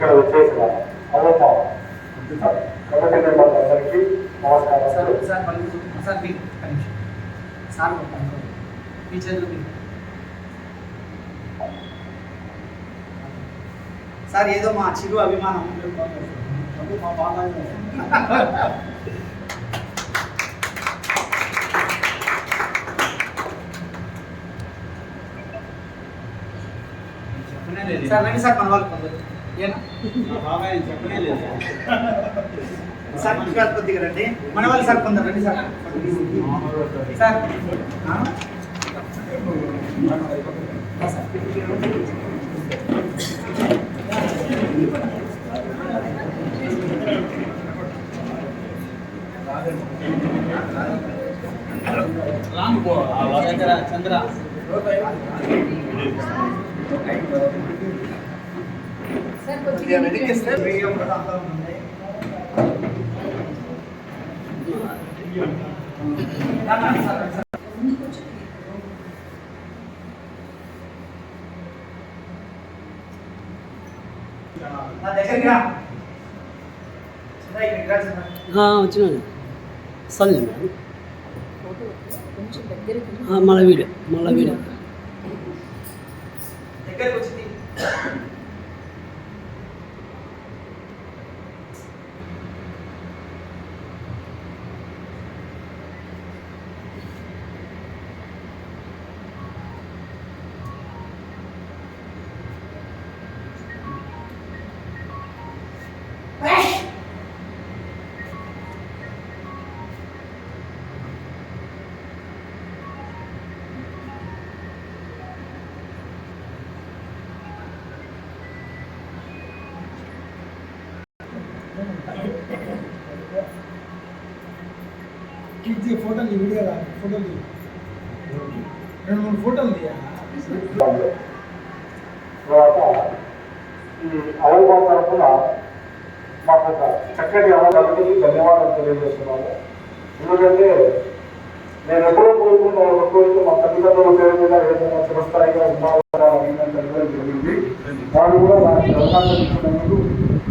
ఇక్కడ వచ్చేసిన అవ్వమ్మ committee members అందరికీ నమస్కారం సార్ సార్ మళ్ళీ సార్ సార్. మీ చేతులు ఏదో మా చిరు అభిమానం మా బాగా సార్ రండి సార్ మన వాళ్ళు సార్ కొద్దిగా రండి. మన వాళ్ళు సార్ కొందరు రండి సార్. సార్. ఆ? ఆ, సార్. చంద్ర. చంద్ర రా, సార్, మేడం మళ్ళీ వీడియో మళ్ళీ వీడియో. దగ్గరికి ఫోటోలు వీడియో కాదు ఫోటోలు తీయి. రెండు మూడు ఫోటోలు తీయ తర్వాత ఈ అవయవ తరఫున మాకు ఒక చక్కటి అవకాశానికి ధన్యవాదాలు తెలియజేస్తున్నాము ఎందుకంటే నేను ఎప్పుడో కోరుకున్న ఒక కోరిక మా తల్లిదండ్రుల పేరు మీద ఏదైనా చిరస్థాయిగా ఉండాలని జరిగింది వాళ్ళు కూడా దానికి అవకాశం ఇచ్చినందుకు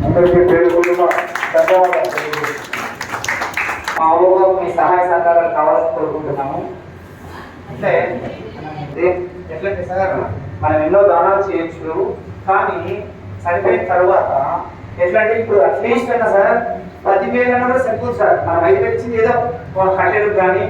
అందరికీ పేరుకున్న ధన్యవాదాలు మా ఊళ్ళో మీ సహాయ సహకారాలు కావాలని కోరుకుంటున్నాము. అంటే ఎట్లంటే సార్? మనం ఎన్నో దానాలు చేయొచ్చు కానీ చనిపోయిన తర్వాత ఎట్లా అంటే ఇప్పుడు అట్లీస్ట్ అయినా సార్ పది వేలు అన్నా కూడా సరిపోదు సార్. మనం ఐదు ఇచ్చింది ఏదో ఒక హండ్రెడ్ కానీ